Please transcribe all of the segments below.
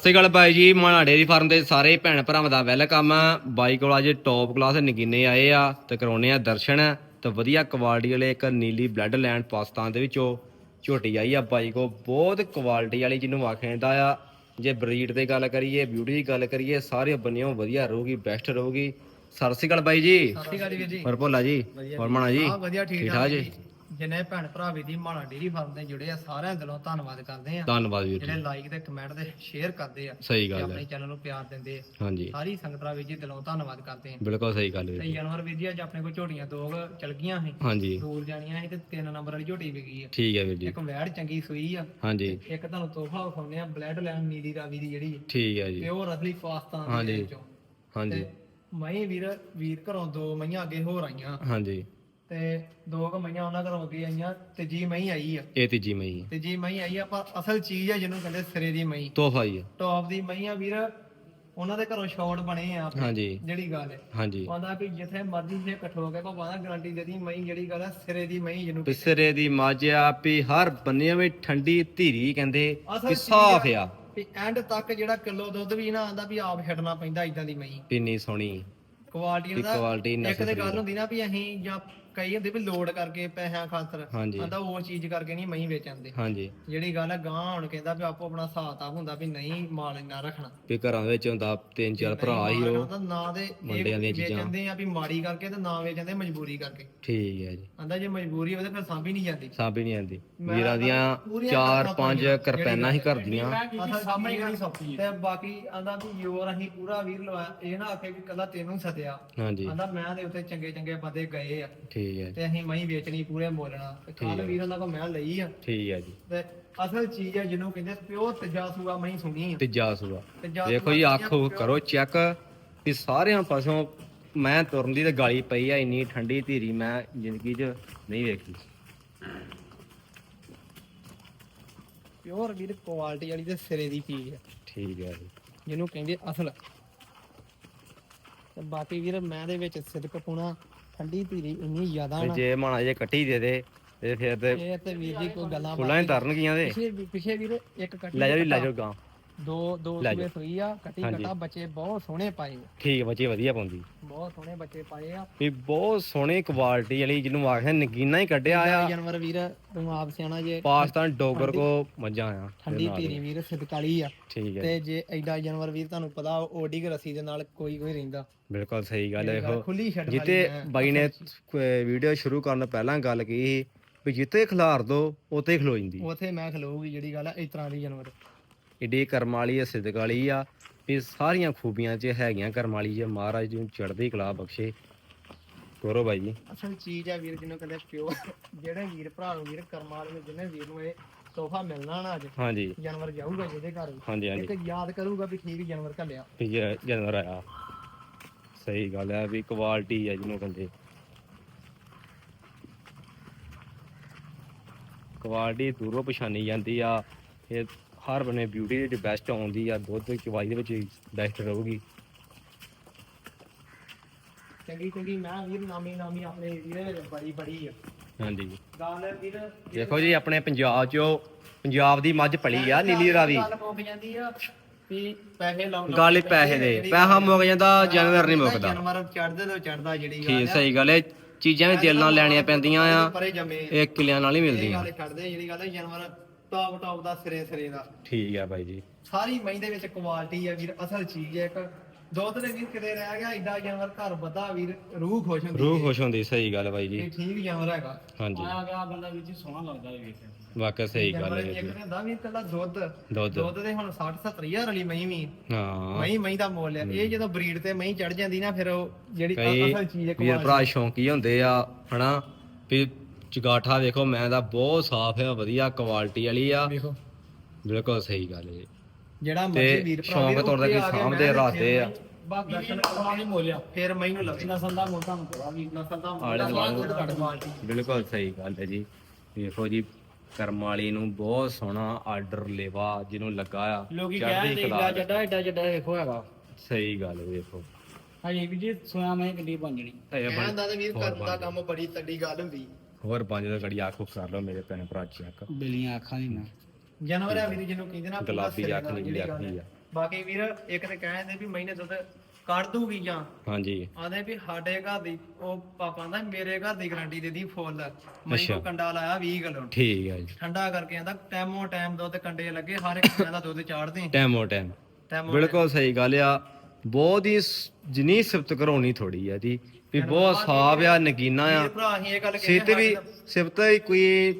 ਸਤਿ ਅਕਾਲ ਬਾਈ ਜੀ ਮਾਣਾ dairy farm ਦੇ ਸਾਰੇ ਭੈਣ ਭਰਾਵਾਂ ਦਾ ਵੈਲਕਮ। ਆ ਬਾਈ ਕੋਲ ਅੱਜ ਟੌਪ ਕਲਾਸ ਨਗੀਨੇ ਆਏ ਆ ਤੇ ਕਰਾਉਣੇ ਆ ਦਰਸ਼ਨ। ਤੇ ਵਧੀਆ ਕੁਆਲਿਟੀ ਵਾਲੇ ਇੱਕ ਨੀਲੀ ਬਲੱਡ ਲੈਂਡ ਪਾਕਿਸਤਾਨ ਦੇ ਵਿੱਚੋਂ। ਝੋਟੀ ਆਈ ਆ ਬਾਈ ਕੋ ਬਹੁਤ ਕੁਆਲਿਟੀ ਵਾਲੀ ਜਿਹਨੂੰ ਆਖਿਆ ਆ। ਜੇ ਬਰੀਡ ਦੀ ਗੱਲ ਕਰੀਏ ਬਿਊਟੀ ਦੀ ਗੱਲ ਕਰੀਏ ਸਾਰੇ ਬੰਨਿਓ ਵਧੀਆ ਰਹੂਗੀ ਬੈਸਟ ਰਹੂਗੀ। ਸਤਿ ਸ਼੍ਰੀ ਅਕਾਲ ਬਾਈ ਜੀ। ਸਤਿ ਸ਼੍ਰੀ ਅਕਾਲ ਵੀਰ ਜੀ। ਹੋਰ ਭੋਲਾ ਜੀ ਹੋਰ ਮਾਣਾ ਜੀ ਵਧੀਆ ਠੀਕ ਠੀਕ ਜੀ। ਜਿੰਨੇ ਭੈਣ ਭਰਾ ਵੀ ਦੀ ਮਾਣਾ ਡੇਰੀ ਫਾਰਮ ਦੇ ਜੁੜੇ ਆ ਸਾਰਿਆਂ ਦਿਲੋਂ ਧੰਨਵਾਦ ਕਰਦੇ ਆ। ਧੰਨਵਾਦ ਵੀਰ ਜਿਹੜੇ ਜੀ ਲਾਈਕ ਤੇ ਕਮੈਂਟ ਤੇ ਸ਼ੇਅਰ ਕਰਦੇ ਆ ਸਹੀ ਤੇ ਗੱਲ ਆਪਣੇ ਹੈ ਚੈਨਲ ਨੂੰ ਪਿਆਰ ਦਿੰਦੇ ਆ। ਹਾਂਜੀ। ਸਾਰੀ ਸੰਗਤਾਂ ਵੀਰ ਜੀ ਦਿਲੋਂ ਧੰਨਵਾਦ ਕਰਦੇ ਆ। ਬਿਲਕੁਲ ਸਹੀ ਗੱਲ ਵੀਰ ਤੇ ਜੀ। ਜਾਨਵਰ ਵੀਰ ਜੀ ਅੱਜ ਆਪਣੇ ਕੋਲ ਝੋਟੀਆਂ ਦੋ ਕੁ ਚਲ ਗਈਆਂ ਸੀ। ਹਾਂਜੀ। ਦੂਰ ਜਾਣੀਆਂ ਸੀ ਤੇ ਤਿੰਨ ਨੰਬਰ ਵਾਲੀ ਝੋਟੀ ਵਿਕੀ ਆ। ਠੀਕ ਹੈ ਵੀਰ ਜੀ। ਇੱਕ ਵੈੜ ਚੰਗੀ ਸੂਈ ਆ। ਹਾਂਜੀ। ਇੱਕ ਤੁਹਾਨੂੰ ਤੋਹਫਾ ਵਿਖਾਉਂਦੇ ਆ ਬਲੈਡ ਲੈਣ ਨੀਲੀ ਰਾਵੀ ਦੀ ਜਿਹੜੀ ਠੀਕ ਹੈ ਜੀ। ਪਿਓਰ ਅਸਲੀ ਪਾਕਿਸਤਾਨ ਹਾਂਜੀ। ਦੇ ਵਿੱਚੋਂ। ਹਾਂਜੀ। ਮਹੀਂ ਵੀਰ ਵੀਰ ਘਰੋਂ ਦੋ ਮਈਆਂ ਅੱਗੇ ਹੋਰ ਆਈਆਂ। ਹਾਂਜੀ। ਤੇ ਦੋ ਕੁ ਮਈਆਂ ਉਹਨਾਂ ਘਰੋਂ ਅੱਗੇ ਆਈਆਂ ਤੇ ਜੀ ਮਹੀਂ ਆਈ ਆ। ਇਹ ਤੀਜੀ ਮਈ ਤੇ ਜੀ ਮਹੀਂ ਆਈ ਆ ਪਰ ਅਸਲ ਚੀਜ਼ ਆ ਜਿਹਨੂੰ ਕਹਿੰਦੇ ਸਿਰੇ ਦੀ ਮਹੀਂ। ਤੋਹਫਾ ਹੀ ਹੈ ਟੌਪ ਦੀ ਮਹੀਂ ਆ ਵੀਰ ਉਹਨਾਂ ਦੇ ਘਰੋਂ ਸ਼ਾਟ ਬਣੇ ਆ ਹਾਂਜੀ। ਜਿਹੜੀ ਗੱਲ ਹੈ ਹਾਂਜੀ। ਕਹਿੰਦਾ ਵੀ ਜਿੱਥੇ ਮਰਜ਼ੀ ਜੇ ਇਕੱਠੋ ਕੇ ਭਾਵੇਂ ਗਾਰੰਟੀ ਦੇ ਦੀ ਮਹੀਂ ਜਿਹੜੀ ਗੱਲ ਆ ਸਿਰੇ ਦੀ ਮਹੀਂ ਜਿਹਨੂੰ ਪਿਸਰੇ ਦੀ ਮੱਝ ਆ ਵੀ ਹਰ ਬੰਨੇ ਵਿੱਚ ਠੰਡੀ ਧੀਰੀ ਕਹਿੰਦੇ ਅਸਲ ਚੀਜ਼ ਸਾਫ਼ ਆ। ਵੀ ਐਂਡ ਤੱਕ ਜਿਹੜਾ ਕਿਲੋ ਦੁੱਧ ਵੀ ਨਾ ਆਂਦਾ ਵੀ ਆਪ ਛੱਡਣਾ ਪੈਂਦਾ ਇਦਾਂ ਦੀ ਮਹੀਂ। ਕਿੰਨੀ ਸੋਹਣੀ। ਕੁਆਲਿਟੀ ਵੀ ਦਾ ਇੱਕ ਤੇ ਗੱਲ ਹੁੰਦੀ ਨਾ ਵੀ ਅਸੀਂ ਜਾਂ ਕਈ ਹੁੰਦੇ ਵੀ ਲੋਡ ਕਰਕੇ ਪੈਸਿਆਂ ਖਾਤਰ। ਹਾਂਜੀ। ਆਂਦਾ ਉਹ ਚੀਜ਼ ਕਰਕੇ ਨਹੀਂ ਮਹੀਂ ਵੇਚਣਦੇ। ਹਾਂਜੀ। ਜਿਹੜੀ ਗੱਲ ਹੈ ਗਾਂ ਹੁਣ ਕਹਿੰਦਾ ਵੀ ਆਪੋ ਆਪਣਾ ਹਿਸਾਬ ਤਾਂ ਹੁੰਦਾ ਵੀ ਨਹੀਂ ਮਾਲ ਇੰਨਾ ਰੱਖਣਾ। ਵੀ ਘਰਾਂ ਵਿੱਚ ਹੁੰਦਾ ਤਿੰਨ ਚਾਰ ਭਰਾ ਹੀ ਉਹ ਤਾਂ ਨਾ ਦੇ ਮੁੰਡਿਆਂ ਦੀਆਂ ਚੀਜ਼ਾਂ। ਵੇਚਦੇ ਆ ਵੀ ਮਾੜੀ ਕਰਕੇ ਤੇ ਨਾ ਵੇਚਦੇ ਮਜਬੂਰੀ ਕਰਕੇ। ਠੀਕ ਹੈ ਜੀ। ਆਂਦਾ ਜੇ ਮਜਬੂਰੀ ਹੋਵੇ ਤਾਂ ਫਿਰ ਸਾਂਭੀ ਨਹੀਂ ਜਾਂਦੀ। ਸਾਬੀ ਨਹੀਂ ਆਂਦੀ ਵੀਰਾਂ ਦੀਆਂ ਚਾਰ ਪੰਜ ਕਰਪੈਨਾਂ ਹੀ ਘਰ ਦੀਆਂ। ਸਾਹਮਣੇ ਕਿਹੜੀ ਸੌਖੀ ਤੇ ਬਾਕੀ ਆਂਦਾ ਵੀ ਯੋਰ ਅਸੀਂ ਪੂਰਾ ਵੀਰ ਲਵਾਇਆ ਇਹ ਨਾ ਆਖੇ ਵੀ ਕੱਲਾ ਤੈਨੂੰ ਸਦਿਆ। ਹਾਂਜੀ। ਆਂਦਾ ਮੈਂ ਦੇ ਉੱਤੇ ਚੰਗੇ ਚੰਗੇ ਬੰਦੇ ਗਏ ਆ। ਠੀਕ ਹੈ ਜੀ, ਤੇ ਅਸੀਂ ਮਹੀਂ ਵੇਚਣੀ ਪੂਰੇ ਮੋਲਣਾ ਤੇ ਕੱਲ ਵੀਰ ਉਹਨਾਂ ਕੋਲ ਮੈਂ ਲਈ ਆ। ਠੀਕ ਹੈ ਜੀ। ਤੇ ਅਸਲ ਚੀਜ਼ ਹੈ ਜਿਹਨੂੰ ਕਹਿੰਦੇ ਪਿਓ ਤਜਾ ਸੂਆ ਮਹੀਂ ਸੁਣੀ ਆ। ਤੀਜਾ ਸੂਆ। ਤੀਜਾ ਦੇਖੋ ਜੀ ਆਖੋ ਕਰੋ ਚੈੱਕ ਵੀ ਸਾਰਿਆਂ ਪਾਸੋਂ ਮੈਂ ਤੁਰਨ ਦੀ ਤੇ ਗਾਲੀ ਪਈ ਆ ਇੰਨੀ ਠੰਡੀ ਧੀਰੀ ਮੈਂ ਜ਼ਿੰਦਗੀ 'ਚ ਨਹੀਂ ਵੇਖੀ। ਪਿਓਰ ਵੀਰ ਕੁਆਲਿਟੀ ਵਾਲੀ ਤੇ ਸਿਰੇ ਦੀ ਚੀਜ਼ ਹੈ ਠੀਕ ਹੈ ਜੀ। ਜਿਹਨੂੰ ਕਹਿੰਦੇ ਅਸਲ। ਤੇ ਬਾਕੀ ਵੀਰ ਮੈਂ ਦੇ ਵਿੱਚ ਸਿਦਕ ਪੁਣਾ। ਠੰਡੀ ਧੀਰੀ ਇੰਨੀ ਜ਼ਿਆਦਾ ਤੇ ਨਾ। ਜੇ ਮਾਣਾ ਜੇ ਕੱਟੀ ਦੇ ਦੇ ਤੇ ਫਿਰ ਤੇ ਇਹ ਤੇ ਵੀਰ ਜੀ ਕੋਈ ਗੱਲਾਂ ਫੁੱਲਾਂ ਹੀ ਤਰਨਗੀਆਂ ਦੇ। ਪਿਛੇ ਪਿਛੇ ਵੀਰ ਇੱਕ ਕੱਟੀ ਲੈ ਜਾ ਜੀ ਲੈ ਜਾ ਗਾਂ। ਦੋ ਦੋ ਲੈ ਸੂਏ ਸੂਈ ਆ ਕੱਟੀ ਹਾਂਜੀ। ਕਟਾ ਬੱਚੇ ਬਹੁਤ ਸੋਹਣੇ ਪਾਏ ਆ, ਠੀਕ ਹੈ ਬੱਚੀ ਵਧੀਆ ਪਾਉਂਦੀ। ਬਹੁਤ ਸੋਹਣੇ ਬੱਚੇ ਪਾਏ ਆ। ਵੀ ਬਹੁਤ ਸੋਹਣੀ ਕੁਆਲਿਟੀ ਵਾਲੀ ਜਿਹਨੂੰ ਆਖਿਆ ਨਗੀਨਾ ਹੀ ਕੱਢਿਆ ਆ। ਜਾਨਵਰ ਵੀਰ ਤੂੰ ਆਪ ਸਿਆਣਾ ਜੇ। ਪਾਕਿਸਤਾਨ ਡੋਗਰ ਕੋ ਮੱਝਾਂ ਆ ਠੰਡੀ ਧੀਰੀ ਵੀਰ ਸਿਦਕਾਲੀ ਆ। ਠੀਕ ਹੈ ਤੇ ਜੇ। ਐਡਾ ਜਾਨਵਰ ਵੀਰ ਤੁਹਾਨੂੰ ਪਤਾ ਓਡੀ ਕ ਰੱਸੀ ਦੇ ਨਾਲ ਕੋਈ ਕੋਈ ਰਹਿੰਦਾ। ਬਿਲਕੁਲ ਸਹੀ ਗੱਲ ਹੈ ਦੇਖੋ। ਖੁੱਲੀ ਛੱਡ ਜਿੱਤੇ ਬਾਈ ਨੇ ਵੀਡੀਓ ਸ਼ੁਰੂ ਕਰਨ ਤੋਂ ਪਹਿਲਾਂ ਗੱਲ ਕੀਤੀ ਸੀ ਵੀ ਜਿੱਤੇ ਖਿਲਾਰ ਦੋ ਹੀ ਖਲੋ ਜਾਂਦੀ। ਉਥੇ ਮੈਂ ਖਲੋਊਗੀ ਜਿਹੜੀ ਗੱਲ ਆ ਇਸ ਤਰ੍ਹਾਂ ਦੀ ਜਾਨਵਰ। ਏਡੀ ਕਰਮ ਵਾਲੀ ਆ ਸਿਦਕ ਵਾਲੀ ਆ ਵੀ ਸਾਰੀਆਂ ਖੂਬੀਆਂ 'ਚ ਹੈਗੀਆਂ ਕਰਮ ਵਾਲੀ ਜੇ ਮਹਾਰਾਜ ਨੂੰ ਚੜ੍ਹਦੀ ਕਲਾ ਬਖਸ਼ੇ। ਕਰੋ ਬਾਈ ਜੀ। ਅਸਲ ਚੀਜ਼ ਆ ਵੀਰ ਜਿਹਨੂੰ ਕਹਿੰਦੇ ਪਿਓ ਜਿਹੜੇ ਵੀਰ ਭਰਾ ਨੂੰ ਵੀਰ ਕਰਮਾਲ ਨੂੰ ਜਿਹਨੇ ਵੀਰ ਨੂੰ ਇਹ ਤੋਹਫਾ ਮਿਲਣਾ ਨਾ ਅੱਜ ਹਾਂਜੀ। ਜਾਨਵਰ ਜਾਊਗਾ ਜਿਹਦੇ ਘਰ। ਹਾਂਜੀ ਹਾਂਜੀ। ਇੱਕ ਯਾਦ ਕਰੂਗਾ ਵੀ ਠੀਕ ਜਾਨਵਰ ਘੱਲਿਆ। ਵੀ ਜੇ ਜਾਨਵਰ ਆਇਆ। ਸਹੀ ਗੱਲ ਹੈ ਵੀ ਕੁਆਲਿਟੀ ਹੈ ਜਿਹਨੂੰ ਕਹਿੰਦੇ। ਕੁਆਲਿਟੀ ਦੂਰੋਂ ਪਛਾਣੀ ਜਾਂਦੀ ਆ। ਇਹ ਹਰ ਬਨੇ ਬਿਊਟੀ ਦੇ ਵਿੱਚ ਬੈਸਟ ਆਉਂਦੀ ਆ ਦੁੱਧ ਚਵਾਈ ਦੇ ਵਿੱਚ ਬੈਸਟ ਰਹੂਗੀ। ਚੰਗੀ ਚੰਗੀ ਮੈਂ ਵੀਰ ਨਾਮੀ ਨਾਮੀ ਆਪਣੇ ਵਿੱਚ ਬੜੀ ਬੜੀ ਆ। ਹਾਂਜੀ। ਗੱਲ ਵੀਰ। ਦੇਖੋ ਜੀ ਆਪਣੇ ਪੰਜਾਬ 'ਚੋਂ ਪੰਜਾਬ ਦੀ ਮੱਝ ਪਲੀ ਆ ਨੀਲੀ ਰਾਵੀ। ਗੱਲ ਮੁੱਕ ਜਾਂਦੀ ਆ ਵੀ ਪੈਸੇ ਲਾਉਣ ਗੱਲ ਹੀ ਪੈਸੇ ਦੇ। ਪੈਸਾ ਮੁੱਕ ਜਾਂਦਾ ਜਾਨਵਰ ਨਹੀਂ ਮੁੱਕਦਾ। ਜਾਨਵਰ ਚੜਦੇ ਤੋਂ ਚੜਦਾ ਜਿਹੜੀ ਗੱਲ ਠੀਕ ਸਹੀ ਗੱਲ ਹੈ ਚੀਜ਼ਾਂ ਵੀ ਦਿਲ ਨਾਲ ਲੈਣੀਆਂ ਪੈਂਦੀਆਂ ਆ। ਇਹ ਕਿਲਿਆਂ ਨਾਲ ਹੀ ਮਿਲਦੀਆਂ। ਜਿਹੜੀ ਗੱਲ ਹੈ ਜਾਨਵਰ ਟੌਪ ਟੌਪ ਦਾ ਸਿਰੇ ਸਿਰੇ ਦਾ। ਠੀਕ ਆ ਬਾਈ ਜੀ। ਸਾਰੀ ਮਹੀਂ ਦੇ ਵਿੱਚ ਕੁਆਲਿਟੀ ਹੈ ਵੀਰ ਅਸਲ ਚੀਜ਼ ਹੈ ਇੱਕ। ਦੁੱਧ ਦੇ ਵੀਰ ਕਿਤੇ ਰਹਿ ਗਿਆ ਐਡਾ ਜਾਨਵਰ ਘਰ ਬੱਧਾ ਵੀਰ ਰੂਹ ਖੁਸ਼ ਹੁੰਦੀ ਰੂਹ ਖੁਸ਼ ਹੁੰਦੀ ਸਹੀ ਗੱਲ ਬਾਈ ਜੀ। ਇਹ ਠੀਕ ਜਾਨਵਰ ਹੈਗਾ। ਹਾਂਜੀ। ਗਿਆ ਬੰਦਾ ਵੀਰ ਜੀ ਸੋਹਣਾ ਲੱਗਦਾ ਹੈ ਵੇਖ ਵਾਕਿਆ ਸਹੀ ਗੱਲ ਹੈ ਇੱਕ ਜੀ। ਨੇ ਹੁੰਦਾ ਵੀ ਕੱਲਾ ਦੁੱਧ। ਦੁੱਧ। ਦੁੱਧ ਦੇ ਹੁਣ 60 70 ਹਜ਼ਾਰ ਵਾਲੀ ਮਹੀਂ ਵੀ। ਹਾਂ। ਮਹੀਂ ਮਹੀਂ ਦਾ ਮੁੱਲ ਹੈ। ਇਹ ਜਦੋਂ ਬਰੀਡ ਤੇ ਮਹੀਂ ਚੜ ਜਾਂਦੀ ਨਾ ਫਿਰ ਉਹ ਜਿਹੜੀ ਕਈ ਅਸਲ ਚੀਜ਼ ਹੈ ਵੀਰ ਭਰਾ ਸ਼ੌਂਕੀ ਹੁੰਦੇ ਆ ਹਨਾ? ਵੀ ਚਗਾਠਾ ਵੇਖੋ ਮੈਂ ਦਾ ਬਹੁਤ ਸਾਫ਼ ਹੈ ਵਧੀਆ ਕੁਆਲਿਟੀ ਵਾਲੀ ਆ। ਵੇਖੋ। ਬਿਲਕੁਲ ਸਹੀ ਗੱਲ ਹੈ ਜਿਹੜਾ ਮਰਜ਼ੀ ਵੀਰ ਭਰਾ ਸ਼ੌਂਕ ਵੀਰ ਤੌਰ ਤੇ ਕੋਈ ਸਾਂਭਦੇ ਰਾਤੇ ਆ। ਬਾਕੀ ਨੇ ਮੋਲਿਆ ਫਿਰ ਮੈਨੂੰ ਲੱਗੀ ਨਸਲ ਦਾ ਮੋਲ ਤੁਹਾਨੂੰ ਪਤਾ ਵੀ ਨਸਲ ਦਾ ਆਲੇ ਦੁਆਲੇ। ਦੁੱਧ ਘੱਟ ਕੁਆਲਿਟੀ ਬਿਲਕੁਲ ਸਹੀ ਗੱਲ ਹੈ ਜੀ। ਵੇਖੋ ਜੀ ਕਰਮ ਵਾਲੀ ਨੂੰ ਬਹੁਤ ਸੋਹਣਾ ਆਰਡਰ ਲੇਵਾ ਜਿਹਨੂੰ ਲੱਗਾ ਆ। ਲੋਕੀ ਚੜ੍ਹਦੀ ਕਹਿੰਦੇ ਕਲਾ ਏਡਾ ਜੱਡਾ ਏਡਾ ਜੱਡਾ ਵੇਖੋ ਹੈਗਾ। ਸਹੀ ਗੱਲ ਹੈ ਵੇਖੋ। ਹਾਂਜੀ ਵੀ ਜੀ ਸੋਇਆ ਮੈਂ ਕਿੰਨੀ ਬਣ ਜਣੀ। ਇਹ ਬਣ- ਕਹਿੰਦਾ ਤੇ ਵੀਰ ਕਰਨ ਦਾ ਕੰਮ ਬੜੀ ਤੱਡੀ ਗੱਲ ਹੁੰਦੀ। ਹੋਰ ਪੰਜ ਦਾ ਘੜੀ ਆਖੋ ਕਰ ਲਓ ਮੇਰੇ ਭੈਣ ਭਰਾ ਚੈੱਕ। ਬਿਲੀਆਂ ਅੱਖਾਂ ਦੀ ਨਾ ਜਾਨਵਰ ਆ ਵੀਰ ਜਿਹਨੂੰ ਕਹਿੰਦੇ ਨਾ ਪੂਰਾ ਗੁਲਾਬੀ ਸਿਰੇ ਅੱਖ ਦਾ ਨਿਕਲੀ ਜਿਹੜੀ ਅੱਖੀ ਗੱਲ ਆ। ਬਾਕੀ ਵੀਰ ਇੱਕ ਤੇ ਕਹਿੰਦੇ ਵੀ ਮਹੀਨੇ ਦੁੱਧ ਕੱਢ ਦੂਗੀ ਜਾਂ। ਹਾਂਜੀ। ਆਂਦੇ ਵੀ ਸਾਡੇ ਘਰ ਦੀ ਉਹ ਪਾਪਾ ਦਾ ਮੇਰੇ ਘਰ ਦੀ ਗਾਰੰਟੀ ਦੇ ਦੀ ਫੁੱਲ ਮੈਂ ਅੱਛਾ। ਕੋ ਕੰਡਾ ਲਾਇਆ 20 ਕਿਲੋ। ਠੀਕ ਹੈ ਜੀ। ਠੰਡਾ ਕਰਕੇ ਆਂਦਾ ਟਾਈਮੋ ਟਾਈਮ ਦੁੱਧ ਕੰਡੇ ਲੱਗੇ ਹਰ ਇੱਕ ਦਾ ਦੁੱਧ ਚਾੜਦੇ ਟਾਈਮੋ ਟਾਈਮ ਬਿਲਕੁਲ ਸਹੀ ਗੱਲ ਆ। ਬਹੁਤ ਹੀ ਸ- ਜਿੰਨੀ ਸਿਫਤ ਕਰਾਉਣੀ ਥੋੜੀ ਆ ਦੀ ਵੀ ਬਹੁਤ ਸਾਫ਼ ਆ ਨਗੀਨਾ ਆ। ਭਰਾ ਅਸੀਂ ਇਹ ਗੱਲ ਵੀ ਸਿਫਤ ਹੀ ਕੋਈ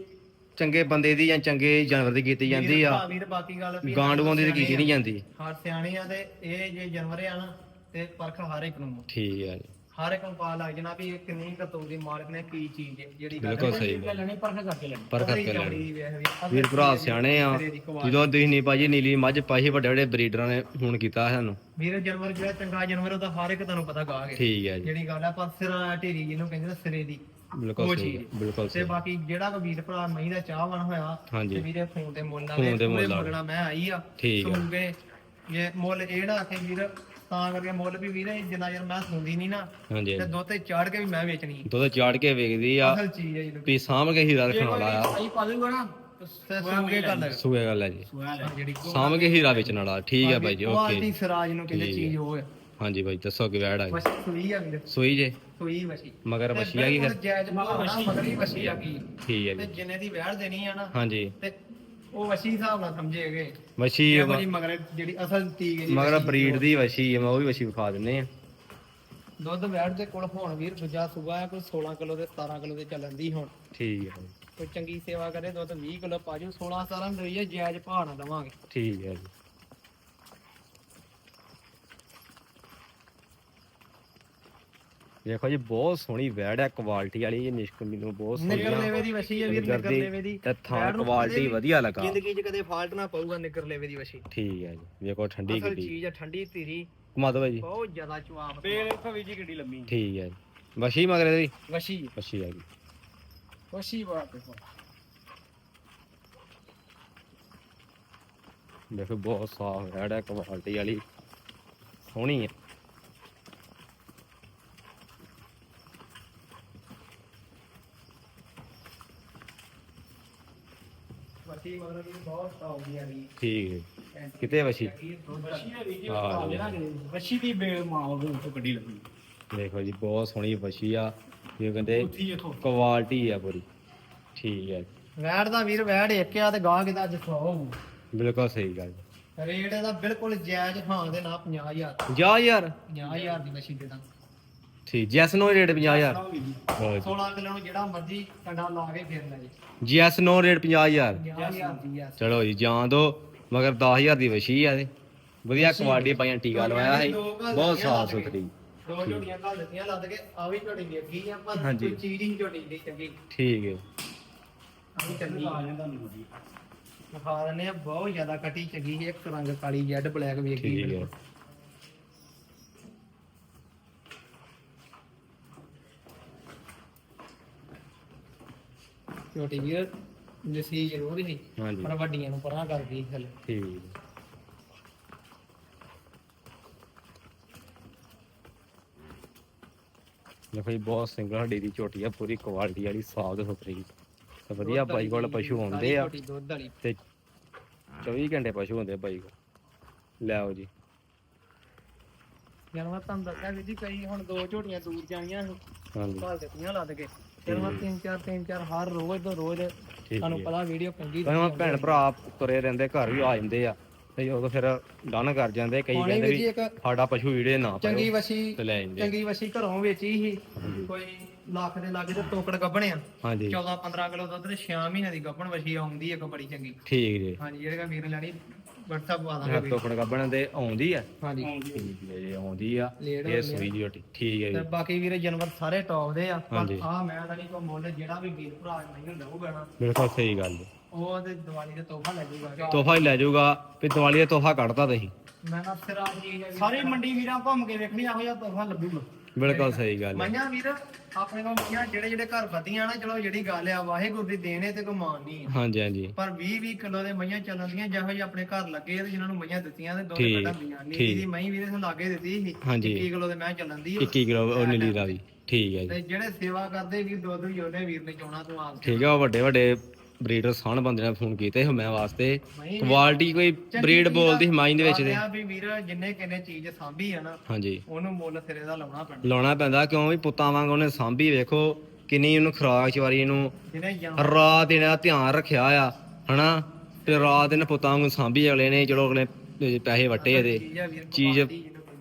ਚੰਗੇ ਬੰਦੇ ਦੀ ਜਾਂ ਚੰਗੇ ਜਾਨਵਰ ਦੀ ਕੀਤੀ ਜਾਂਦੀ ਆ। ਵੀਰ ਬਾਕੀ ਗੱਲ ਗਾਂਡੂਆਂ ਦੀ ਤਾਂ ਕੀਤੀ ਨਹੀਂ ਜਾਂਦੀ। ਹਰ ਸਿਆਣੇ ਆ ਤੇ ਇਹ ਜੇ ਜਾਨਵਰ ਆ ਨਾ ਤੇ ਪਰਖ ਹਰ ਇੱਕ ਨੂੰ। ਠੀਕ ਜੀ। ਹਰ ਇੱਕ ਨੂੰ ਪਾ ਲੱਗ ਜਣਾ ਵੀ ਇਹ ਕਿੰਨੀ ਕਤੂ ਦੀ ਮਾਲਕ ਨੇ ਕੀ ਚੀਜ਼ ਹੈ ਜਿਹੜੀ ਗੱਲ ਬਿਲਕੁਲ ਸਹੀ ਗੱਲ। ਲੈਣੀ ਪਰਖ ਕਰਕੇ ਲੈਣੀ। ਪਰ ਕਰਕੇ ਲੈਣੀ। ਵੀਰ ਭਰਾ ਸਿਆਣੇ ਆ। ਜਦੋਂ ਤੁਸੀਂ ਨਹੀਂ ਭਾਜੀ ਨੀਲੀ ਮੱਝ ਪਾਈ ਵੱਡੇ ਵੱਡੇ ਬਰੀਡਰਾਂ ਨੇ ਫੋਨ ਕੀਤਾ ਸਾਨੂੰ। ਵੀਰ ਜਾਨਵਰ ਜਿਹੜਾ ਚੰਗਾ ਜਾਨਵਰ ਉਹਦਾ ਹਰ ਇੱਕ ਤੁਹਾਨੂੰ ਪਤਾ ਗਾ ਕੇ ਠੀਕ ਹੈ ਜੀ। ਜਿਹੜੀ ਗੱਲ ਆ ਪਰ ਸਿਰਾ ਢੇਰੀ ਜਿਹਨੂੰ ਕਹਿੰਦੇ ਨਾ ਸਿਰੇ ਦੀ। ਬਿਲਕੁਲ ਸਹੀ। ਬਿਲਕੁਲ ਤੇ ਸਹੀ। ਬਾਕੀ ਜਿਹੜਾ ਕੋ ਵੀਰ ਭਰਾ ਮਹੀਂ ਦਾ ਚਾਹਵਾਨ ਹੋਇਆ ਹਾਂਜੀ। ਤੇ ਵੀਰੇ ਫੋਨ ਤੇ ਮੁੱਲ ਨਾ ਫੋਨ ਤੇ ਮੁੱਲ ਮੈਂ ਆਈ ਆ। ਠੀਕ। ਸੁਣਗੇ ਇਹ ਮੁੱਲ ਇਹ ਨਾ ਆਖੇ ਵੀਰ ਤਾਂ ਕਰਕੇ ਮੁੱਲ ਵੀ ਵੀਰੇ ਜਿੰਨਾ ਚਿਰ ਮੈਂ ਸੁਣਦੀ ਨਹੀਂ ਨਾ ਹਾਂਜੀ ਤੇ ਦੁੱਧ ਤੇ ਚਾੜ ਕੇ ਵੀ ਮੈਂ ਵੇਚਣੀ। ਦੁੱਧ ਚਾੜ ਕੇ ਵੇਖਦੀ ਆ। ਅਸਲ ਚੀਜ਼ ਹੈ ਜੀ ਵੀ ਸਾਂਭ ਕੇ ਹੀਰਾ ਰੱਖਣ ਵਾਲਾ ਆ। ਸਹੀ ਪਾ ਦੂਗਾ ਨਾ ਤੇ ਸੁਣਗੇ ਗੱਲ ਸੂਏ ਗੱਲ ਹੈ ਜੀ। ਜਿਹੜੀ ਸਾਂਭ ਕੇ ਹੀਰਾ ਵੇਚਣ ਵਾਲਾ ਠੀਕ ਹੈ ਬਾਈ ਜੀ ਓਕੇ। ਕੁਆਲਿਟੀ ਸਿਰਾਜ ਨੂੰ ਕਹਿੰਦੇ ਠੀਕ ਚੀਜ਼ ਉਹ ਹੈ। ਹਾਂਜੀ ਬਾਈ ਦੱਸੋ ਕਿ ਵੈੜ ਆ ਗਈ ਬਸ ਸੂਈ ਆ ਵੀਰ। ਸੂਈ ਜੇ? ਸੂਈ ਵਸੀ ਮਗਰ ਵਛੀ ਆ ਗਈ ਫਿਰ? ਜਾਇਜ਼ ਭਾਅ ਮਗਰੀ ਵਸੀ ਆ ਗਈ। ਠੀਕ ਹੈ ਤੇ ਜੀ ਜਿੰਨੇ ਦੀ ਵਹਿੜ ਦੇਣੀ ਆ ਨਾ ਹਾਂਜੀ। ਤੇ ਉਹ ਵਸੀ ਹਿਸਾਬ ਨਾਲ ਸਮਝੇਗੇ ਵਛੀ ਇਹ ਵਾਲੀ ਮਗਰ ਜਿਹੜੀ ਅਸਲ ਤੀਕ ਜੀ ਮਗਰ ਬਰੀਡ ਦੀ ਵਛੀ ਹੈ ਮੈਂ ਉਹ ਵੀ ਵਛੀ ਵਿਖਾ ਦਿੰਨੇ ਆ। ਦੁੱਧ ਵਹਿੜ ਦੇ ਕੋਲ ਹੁਣ ਵੀਰ ਦੂਜਾ ਸੂਆ ਆ ਕੋਈ 16 ਕਿਲੋ ਤੇ 17 ਕਿਲੋ ਤੇ ਚੱਲਣ ਦੀ ਹੁਣ। ਠੀਕ ਹੈ ਕੋਈ ਚੰਗੀ ਸੇਵਾ ਕਰੇ ਦੁੱਧ 20 ਕਿਲੋ ਪਾਜੂ 16 17 ਨੂੰ ਦਈਏ ਜਾਇਜ਼ ਭਾਅ ਨਾ ਦਵਾਂਗੇ। ਠੀਕ ਹੈ ਜੀ। ਦੇਖੋ ਜੀ ਬਹੁਤ ਸੋਹਣੀ ਵੈੜ ਹੈ ਕੁਆਲਿਟੀ ਵਾਲੀ ਇਹ ਨਿਸ਼ਕ ਮੈਨੂੰ ਬਹੁਤ ਸੋਹਣੀ ਨਿੱਗਰ ਆ। ਲੇਵੇ ਦੀ ਵਸੀ ਆ ਵੀਰ ਨਿੱਗਰ ਦੀ ਲੇਵੇ ਦੀ। ਤੇ ਥਾਂ ਕੁਆਲਿਟੀ ਵਧੀਆ ਲੱਗਾ। ਜ਼ਿੰਦਗੀ 'ਚ ਕਦੇ ਫਾਲਟ ਨਾ ਪਊਗਾ ਲੇਵੇ ਦੀ ਵਸੀ ਠੀਕ ਹੈ ਜੀ ਦੇਖੋ ਠੰਡੀ ਅਸਲ ਗੱਡੀ। ਚੀਜ਼ ਆ ਠੰਡੀ ਧੀਰੀ। ਘੁਮਾ ਦੋ ਜੀ। ਬਹੁਤ ਜ਼ਿਆਦਾ ਚੁਆਪ ਬੇਲ ਭਵੀ ਜੀ ਗੱਡੀ ਲੰਮੀ। ਠੀਕ ਹੈ ਜੀ। ਵਛੀ ਮਗਰ ਇਹਦੀ ਵਸੀ ਵਛੀ ਆ ਗਈ। ਵਸੀ ਬਾਤ ਦੇਖੋ। ਬਹੁਤ ਸਾਫ਼ ਵੈੜ ਹੈ ਕੁਆਲਿਟੀ ਵਾਲੀ। ਸੋਹਣੀ ਹੈ। ਵਸੀ ਬਹੁਤ ਆ ਠੀਕ ਹੈ। ਕਿਤੇ ਹਾਂ ਵਸੀ ਦੀ ਬੇਲ ਮਾਂ ਉਹ ਤੋਂ ਗੱਡੀ ਲੰਮੀ ਦੇਖੋ ਜੀ ਬਹੁਤ ਸੋਹਣੀ ਵਛੀ ਆ। ਇਹ ਕਹਿੰਦੇ ਉੱਥੀ ਇਥੋਂ। ਕੁਆਲਿਟੀ ਆ ਪੂਰੀ। ਠੀਕ ਹੈ। ਵੈੜ ਦਾ ਵੀਰ ਵੈੜ ਇੱਕ ਆ ਤੇ ਗਾਹ ਕਿਦਾ ਅੱਜ 100 ਬਿਲਕੁਲ ਸਹੀ ਗੱਲ ਰੇਟ ਇਹਦਾ ਬਿਲਕੁਲ ਜਾਇਜ਼ ਹਾਂ ਦੇ ਨਾ 50000 ਜਾ ਯਾਰ 50000 ਦੀ ਮਸ਼ੀਨ ਦੇ ਦਾਂ ਠੀਕ ਜੈਸ ਨੋ ਰੇਟ 50000 ਲਓ 16 ਕਿਲੋ ਨੂੰ ਜਿਹੜਾ ਮਰਜ਼ੀ ਕੰਡਾ ਲਾ ਕੇ ਫੇਰ ਲੈ ਜੀ। ਜੈਸ ਨੋ ਰੇਟ 50000 50000 ਦੀ ਆ ਚਲੋ ਜੀ ਜਾਂ ਦੋ ਮਗਰ 10000 ਦੀ ਵਛੀ ਆ ਤੇ ਵਧੀਆ ਕੁਆਲਿਟੀ ਪਾਈਆਂ ਟੀਕਾ ਲਵਾਇਆ ਹੈ ਬਹੁਤ ਸਾਫ਼ ਸੁਥਰੀ। ਦੋ ਝੋਟੀਆਂ ਘੱਲ ਦਿੱਤੀਆਂ ਲੱਦ ਕੇ ਆ ਵੀ ਝੋਟੀ ਵੇਖੀ ਆ ਪਰ ਹਾਂਜੀ। ਕੋਈ ਚੀਜ਼ ਹੀ ਝੋਟੀ ਦੀ ਚੰਗੀ। ਠੀਕ ਹੈ। ਆ ਵੀ ਚੰਗੀ। ਆ ਵਿਖਾ ਦਿੰਦੇ ਆ ਬਹੁਤ ਜ਼ਿਆਦਾ ਕੱਟੀ ਚੰਗੀ ਸੀ ਇੱਕ ਰੰਗ ਕਾਲੀ ਜੈਡ ਬਲੈਕ ਵੇਖੀ ਠੀਕ ਹੈ। ਝੋਟੀ ਵੀਰ ਜਸੀ ਜ਼ਰੂਰ ਹਾਂਜੀ। ਪਰ ਵੱਡੀਆਂ ਨੂੰ ਪਰਾਂ ਕਰਦੀ ਥੱਲੇ ਠੀਕ। ਹੈ ਦੇਖੋ ਜੀ ਬਹੁਤ ਸਿੰਗਲ ਹੱਡੀ ਦੀ ਝੋਟੀ ਆ ਪੂਰੀ ਕੁਆਲਿਟੀ ਵਾਲੀ ਸਾਫ਼ ਤੇ ਸੁਥਰੀ। ਤੇ ਵਧੀਆ ਬਾਈ ਕੋਲ ਪਸ਼ੂ ਆਉਂਦੇ ਆ। ਦੁੱਧ ਵਾਲੀ। ਤੇ 24 ਘੰਟੇ ਪਸ਼ੂ ਹੁੰਦੇ ਬਾਈ ਕੋਲ। ਲੈ ਆਓ ਜੀ। ਯਾਰ ਮੈਂ ਤੁਹਾਨੂੰ ਦੱਸਿਆ ਵੀ ਜੀ ਕਈ ਹੁਣ ਦੋ ਝੋਟੀਆਂ ਦੂਰ ਜਾਣੀਆਂ ਸੀ। ਹਾਂਜੀ। ਭਾਲ ਦਿੱਤੀਆਂ ਲੱਦ ਕੇ। ਫਿਰ ਮੈਂ ਤਿੰਨ ਚਾਰ ਤਿੰਨ ਚਾਰ ਹਰ ਰੋਜ਼ ਤੋਂ ਰੋਜ਼ ਠੀਕ ਤੁਹਾਨੂੰ ਹੈ। ਪਤਾ ਵੀਡੀਓ ਪੈਂਦੀ ਤਾਂ ਭੈਣ ਭਰਾ ਤੁਰੇ ਰਹਿੰਦੇ ਘਰ ਵੀ ਆ ਜਾਂਦੇ ਆ ਤੇ ਉਦੋਂ ਫਿਰ ਡਨ ਕਰ ਜਾਂਦੇ ਕਈ ਪਾਣੀ ਕਹਿੰਦੇ ਵੀ ਇੱਕ ਸਾਡਾ ਪਸ਼ੂ ਵੀੜੇ ਨਾ ਚੰਗੀ ਪਾਇਓ ਵਸੀ ਤੇ ਲੈ ਜਾਂਦੇ ਚੰਗੀ ਵਸੀ ਘਰੋਂ ਵੇਚੀ ਸੀ। ਕੋਈ ਲੱਖ ਦੇ ਲਾਗੇ ਤੇ ਟੋਕੜ ਗੱਭਣਿਆ ਹਾਂਜੀ। 14 15 ਕਿਲੋ ਦੁੱਧ ਤੇ 6 ਮਹੀਨੇ ਦੀ ਗੱਭਣ ਵਸੀ ਆਉਂਦੀ ਇੱਕ ਬੜੀ ਚੰਗੀ। ਠੀਕ ਜੀ। ਹਾਂਜੀ ਜਿਹੜਾ ਵੀਰ ਲੈਣੀ WhatsApp ਪਾ ਦਾਂਗੇ ਵੀਰ। ਤੇ ਆਉਂਦੀ ਆ? ਹਾਂਜੀ। ਠੀਕ ਹੈ ਜੀ। ਆਉਂਦੀ ਆ ਲੇਟ ਇਹ ਸੂਈ ਦੀ ਝੋਟੀ ਠੀਕ ਹੈ ਤੇ ਜੀ ਬਾਕੀ ਵੀਰੇ ਜਾਨਵਰ ਸਾਰੇ ਟੌਪ ਦੇ ਆ ਪਰ ਹਾਂਜੀ। ਆ ਮੈਂ ਤਾਂ ਨਹੀਂ ਕੋ ਮੁੱਲ ਜਿਹੜਾ ਵੀ ਵੀਰ ਭਰਾ ਮੈਨੂੰ ਲਊਗਾ ਨਾ ਬਿਲਕੁਲ ਸਹੀ ਗੱਲ ਹੈ ਉਹ ਤੇ ਦੀਵਾਲੀ ਦੇ ਤੋਹਫਾ ਲੈ ਜਾਊਗਾ। ਤੋਹਫਾ ਹੀ ਲੈ ਜਾਊਗਾ ਵੀ ਦੀਵਾਲੀ ਦਾ ਤੋਹਫਾ ਕੱਢਤਾ ਤੁਸੀਂ। ਮੈਂ ਨਾ ਫਿਰ ਆ ਚੀਜ਼ ਸਾਰੀ ਮੰਡੀ ਵੀਰਾਂ ਘੁੰਮ ਕੇ ਵੇਖਣੀ ਇਹੋ ਜਿਹਾ ਤੋਹਫਾ ਲੱਭੂਗਾ। ਬਿਲਕੁਲ ਸਹੀ ਗੱਲ ਹੈ। ਮਈਆਂ ਵੀਰ ਆਪਣੇ ਕੋਲ ਮਈਆਂ ਜਿਹੜੇ ਜਿਹੜੇ ਘਰ ਵਧੀਆਂ ਨਾ ਚਲੋ ਜਿਹੜੀ ਗੱਲ ਆ ਵਾਹਿਗੁਰੂ ਦੀ ਦੇਣ ਹੈ ਤੇ ਕੋਈ ਮਾਨ ਨਹੀਂ ਹੈ। ਹਾਂਜੀ ਹਾਂਜੀ। ਪਰ 20 20 ਕਿਲੋ ਦੇ ਮਈਆਂ ਚੱਲਣ ਦੀਆਂ ਜਿਹੋ ਜਿਹੇ ਆਪਣੇ ਘਰ ਲੱਗੇ ਆ ਤੇ ਜਿਨ੍ਹਾਂ ਨੂੰ ਮਈਆਂ ਦਿੱਤੀਆਂ ਤੇ ਦੋ ਠੀਕ, ਬੇਟਾ ਮਈਆਂ ਨੀਲੀ ਠੀਕ। ਦੀ ਮਈ ਵੀਰੇ ਨੂੰ ਲਾਗੇ ਦਿੱਤੀ ਸੀ। ਹਾਂਜੀ। 21 ਕਿਲੋ ਦੇ ਮੈਂ ਚੱਲਣ ਦੀ 21 ਕਿਲੋ ਉਹ ਨੀਲੀ ਰਾਵੀ। ਠੀਕ ਹੈ ਜੀ। ਤੇ ਜਿਹੜੇ ਸੇਵਾ ਕਰਦੇ ਵੀਰ ਦੁੱਧ ਵੀ ਉਹਨੇ ਵੀਰ ਨੇ ਚੋਣਾ ਤੂੰ ਆਪ ਠੀਕ ਹੈ ਉਹ ਵੱਡੇ ਵੱਡੇ ਬਰੀਡਰ ਸਾਨ ਬੰਦੇ ਨੇ ਫੋਨ ਕੀਤੇ ਹਮੇ ਵਾਸਤੇ। ਨਹੀਂ ਕੁਆਲਿਟੀ ਕੋਈ ਬਰੀਡ ਬੋਲਦੀ ਹਿਮਾਇਨ ਦੇ ਵਿੱਚ ਦੇ ਆ ਵੀ ਵੀਰ ਜਿੰਨੇ ਕਿੰਨੇ ਚੀਜ਼ ਸਾਂਭੀ ਆ ਨਾ ਹਾਂਜੀ। ਉਹਨੂੰ ਮੁੱਲ ਸਿਰੇ ਦਾ ਲਾਉਣਾ ਪੈਣਾ। ਲਾਉਣਾ ਪੈਂਦਾ ਕਿਉਂ ਵੀ ਪੁੱਤਾਂ ਵਾਂਗ ਉਹਨੇ ਸਾਂਭੀ ਵੇਖੋ ਕਿੰਨੀ ਉਹਨੂੰ ਖੁਰਾਕ ਚਵਾਰੀ ਜਾਂ ਰਾਤ ਦਿਨ ਦਾ ਧਿਆਨ ਰੱਖਿਆ ਆ ਹਨਾ? ਤੇ ਰਾਤ ਦਿਨ ਪੁੱਤਾਂ ਵਾਂਗ ਸਾਂਭੀ ਅਗਲੇ ਨੇ ਚਲੋ ਅਗਲੇ ਪੈਸੇ ਵੱਟੇ ਇਹਦੇ। ਚੀਜ਼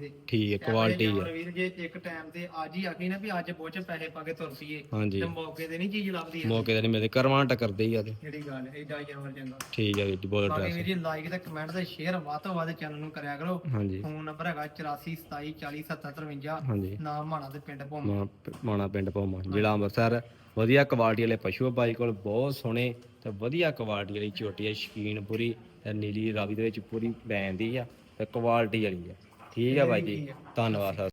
ਆ ਕਹਿੰਦੇ। ਠੀਕ ਹੈ ਕੁਆਲਿਟੀ ਆ ਵੀਰ ਜੇ ਇੱਕ ਟਾਈਮ ਤੇ ਅੱਜ ਹੀ ਆਖੀ ਨਾ ਵੀ ਅੱਜ ਬੋਝ ਪੈਸੇ ਪਾ ਕੇ ਤੁਰ ਪਈਏ ਹਾਂਜੀ। ਤੇ ਮੌਕੇ ਤੇ ਨਹੀਂ ਚੀਜ਼ ਲੱਭਦੀ ਹੈ ਮੌਕੇ ਤੇ ਨਹੀਂ ਮਿਲਦੇ ਕਰਵਾਂ ਟੱਕਰਦੇ ਹੀ ਆ ਤੇ। ਜਿਹੜੀ ਗੱਲ ਐਡਾ ਜਾਨਵਰ ਚੰਗਾ। ਠੀਕ ਹੈ ਵੀਰ ਜੀ ਬੋਲ ਬਾਕੀ ਐਡਰੈਸ ਵੀਰ ਜੀ ਲਾਈਕ ਤੇ ਕਮੈਂਟ ਤੇ ਸ਼ੇਅਰ ਵੱਧ ਤੋਂ ਵੱਧ ਚੈਨਲ ਨੂੰ ਕਰਿਆ ਕਰੋ। ਫੋਨ ਨੰਬਰ ਹੈਗਾ 8427407053 ਹਾਂਜੀ। ਨਾਮ ਮਾਣਾ ਤੇ ਪਿੰਡ ਭੋਮ। ਮਾਣਾ ਪਿੰਡ ਪੌਮਾ ਜ਼ਿਲ੍ਹਾ ਅੰਮ੍ਰਿਤਸਰ। ਵਧੀਆ ਕੁਆਲਿਟੀ ਵਾਲੇ ਪਸ਼ੂ ਆ ਬਾਈ ਕੋਲ ਬਹੁਤ ਸੋਹਣੇ ਤੇ ਵਧੀਆ ਕੁਆਲਿਟੀ ਵਾਲੀ ਝੋਟੀ ਹੈ ਸ਼ਕੀਨ ਪੂਰੀ ਤੇ ਨੀਲੀ ਰਾਵੀ ਦੇ ਵਿੱਚ ਪੂਰੀ ਬੈਂਦੀ ਆ ਤੇ ਕੁਆਲਿਟੀ ਵਾਲੀ ਆ। ਠੀਕ ਹੈ ਭਾਈ ਜੀ। ਧੰਨਵਾਦ ਸਰ